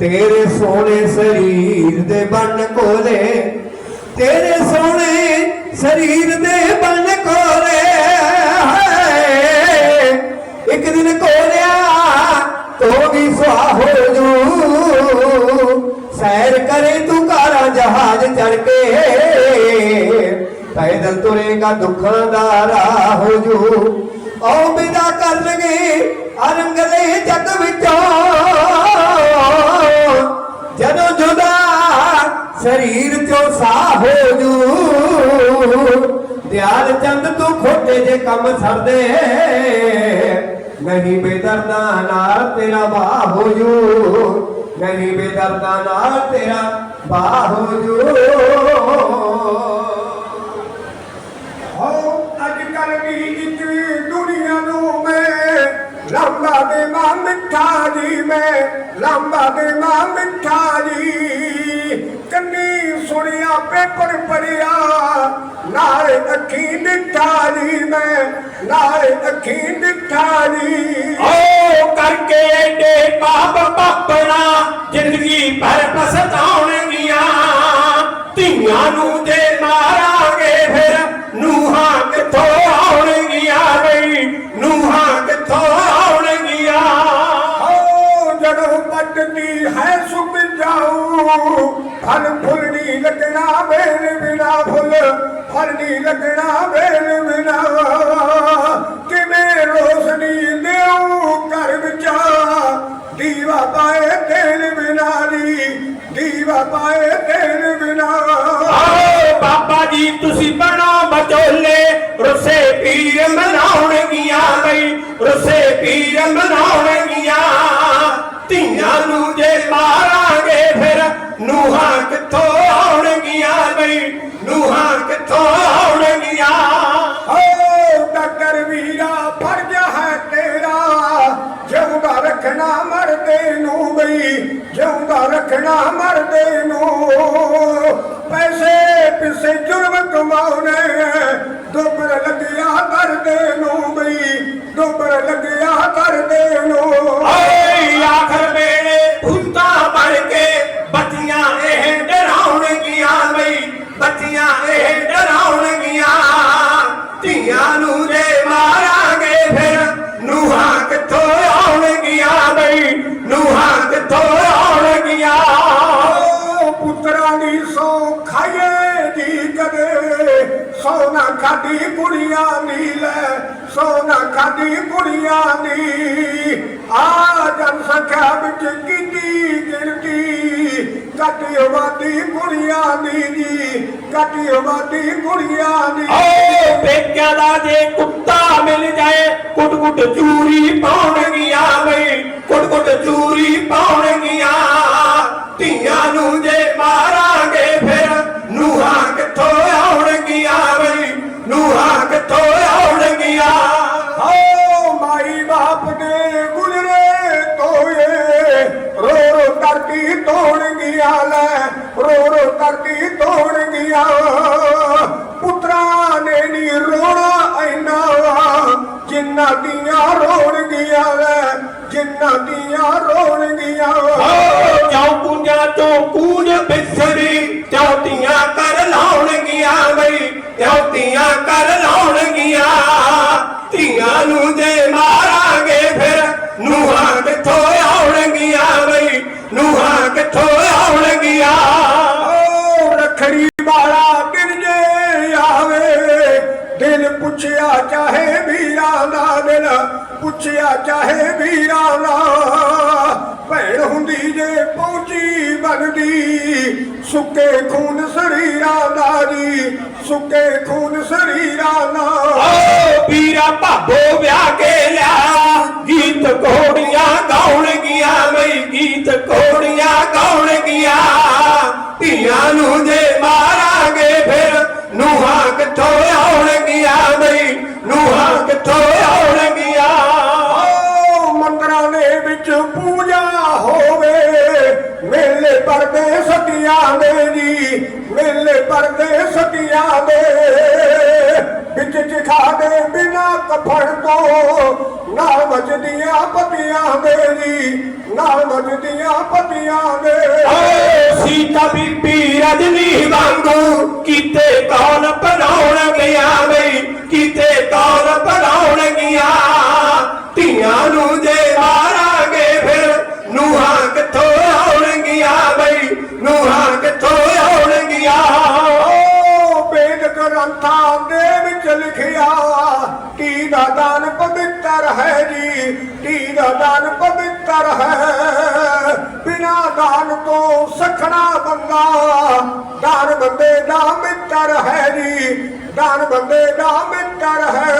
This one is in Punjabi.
ਤੇਰੇ ਸੋਹਣੇ ਸਰੀਰ ਦੇ ਬਣ ਕੋਲੇ, ਤੇਰੇ ਸੋਹਣੇ ਸਰੀਰ ਦੇ ਬਣ ਕੋਲੇ। ਇੱਕ ਦਿਨ ਕੋਲਿਆ ਤੋ ਵੀ ਸੁਹਾ ਹੋ ਜੂ। ਸੈਰ ਕਰੇ ਤੂੰ ਕਾਰਾ ਜਹਾਜ਼ ਚੜ ਕੇ, ਪੈਦਲ ਤੁਰੇਗਾ ਦੁੱਖਾਂ ਦਾ ਰਾਹ ਹੋ ਜੂ। ਆਓ ਵਿਦਾ ਕਰ ਲਗੇ ਅਰੰਗਲੇ ਜਗ ਵਿੱਚੋਂ। ਸਰੀਰ ਚੋਂ ਸਾਹ ਹੋ ਜੂ। ਦਿਆਲ ਚੰਦ ਤੂੰ ਖੋਟੇ ਜੇ ਕੰਮ ਛੱਡਦੇ ਨਹੀਂ ਬੇਦਰਦਾ ਨਾਲ ਤੇਰਾ ਬਾਹ ਹੋ ਜੂ। ਨਹੀਂ ਬੇਦਰਦਾ ਨਾਲ ਤੇਰਾ ਬਾਹ ਹੋ ਜੂ। ਸੁਣਿਆ ਪੇਪਰ ਪੜਿਆ। ਨਾਲ ਅੱਖੀ ਮਿੱਠਾ ਮੈਂ, ਨਾਲ ਅੱਖੀ ਨਿਠਾਰੀ ਜੀ ਓ ਕਰਕੇ ਏਡੇ ਪਾਪ ਪਾਪਣਾ ਫਲ ਨਹੀਂ ਲੱਗਣਾ ਵੇਲ ਬਿਨਾ ਕਿਵੇਂ ਰੋਸ਼ਨੀ ਦੇਉ ਘਰ ਵਿੱਚ? ਦੀਵਾ ਪਾਏ ਤੇਲ ਬਿਨਾ ਦੀ, ਦੀਵਾ ਪਾਏ ਤੇਲ ਬਿਨਾ ਆਓ ਬਾਬਾ ਜੀ, ਤੁਸੀਂ ਬਣੋ ਬਚੋਲੇ। ਰੁੱਸੇ ਪੀਰ ਮਨਾਉਣਗੀਆਂ ਬਈ, ਰੁੱਸੇ ਪੀਰ ਮਨਾਉਣਗੀਆਂ ਧੀਆਂ ਨੂੰ ਜੇ ਮਾਰਾਂਗੇ ਫਿਰ ਨੂਹਾਂ ਕਿੱਥੋਂ ਆਉਣਗੀਆਂ ਬਈ? ਨੂਹਾਂ ਕਿੱਥੋਂ ਆਉਣਗੀਆਂ ਓ ਟੱਕਰ ਵੀਰਾ ਫਰਜ਼ ਹੈ ਤੇਰਾ। ਜਿਉਂਦਾ ਰੱਖਣਾ ਮਰਦੇ ਨੂੰ ਬਈ, ਜਿਉਂਦਾ ਰੱਖਣਾ ਮਰਦੇ ਨੂੰ। ਪੈਸੇ ਪਿੱਛੇ ਜੁਰਮ ਕਮਾਉਣੇ, ਦੁਬਰ ਲੱਗਿਆ ਮਰਦੇ ਨੂੰ ਬਈ, ਦੁਬਰ ਸੋਨਾ ਖਾਦੀ ਕੁੜੀਆਂ ਦੀ ਲੈ, ਸੋਨਾ ਖਾਦੀ ਕੁੜੀਆਂ ਦੀ ਆ ਜਨ ਸੰਖਿਆ ਵਿੱਚ ਕੀਤੀ ਗਿਣਤੀ ਕੱਟੀ ਆਬਾਦੀ ਕੁੜੀਆਂ ਦੀ ਜੀ ਕੱਟੀ ਆਬਾਦੀ ਕੁੜੀਆਂ ਦੀ ਓ ਪੇਕਿਆਂ ਦਾ ਜੇ ਕੁੱਤਾ ਮਿਲ ਜਾਏ ਕੁੱਟ ਕੁੱਟ ਚੂਰੀ ਲੈ ਜਿੰਨਾ ਦੀਆਂ ਰੋਣ ਗਿਆ ਪੁੰਜਾ ਚੋਂ ਕੂੜ ਬਿਸਰੀ ਪੁੱਛਿਆ ਚਾਹੇ ਵੀਰਾ ਲਾ। ਭੈਣ ਹੁੰਦੀ ਜੇ ਪਹੁੰਚੀ ਬਣਦੀ, ਸੁੱਕੇ ਖੂਨ ਸਰੀਰਾ ਦਾ ਜੀ, ਸੁੱਕੇ ਖੂਨ ਸਰੀਰਾ ਦਾ। ਓ ਪੀਰਾ ਭਾਬੋ ਵਿਆਹ ਕੇ ਲਿਆ, ਗੀਤ ਕੋੜੀਆਂ ਗਾਉਣਗੀਆਂ, ਬਈ ਗੀਤ ਕੋੜੀਆਂ ਸਤਿਆਂ ਦੇ ਜੀ ਮੇਲੇ ਪਰਦੇ ਸਤਿਆਂ ਦੇ। ਵਿੱਚ ਚਖਾ ਦੇ ਬਿਨਾ ਕਫਣ ਤੋਂ ਨਾਲ ਵੱਜਦੀਆਂ ਪਤੀਆਂ ਮੇਰੀ ਨਾਲ ਵੱਜਦੀਆਂ ਪਤੀਆਂ ਦੇ। ਓਏ ਸੀਤਾ ਬੀਬੀ ਰਜਨੀ ਵਾਂਗੂ ਕੀਤੇ ਲਿਖਿਆ ਧੀ ਦਾ ਦਾਨ ਪਵਿੱਤਰ ਹੈ ਜੀ। ਧੀ ਦਾ ਦਾਨ ਪਵਿੱਤਰ ਹੈ। ਬਿਨਾ ਦਾਨ ਤੋਂ ਸਖਣਾ ਬੰਦਾ ਦਾਨ ਬੰਦੇ ਦਾ ਮਿੱਤਰ ਹੈ ਜੀ। ਦਾਨ ਬੰਦੇ ਦਾ ਮਿੱਤਰ ਹੈ।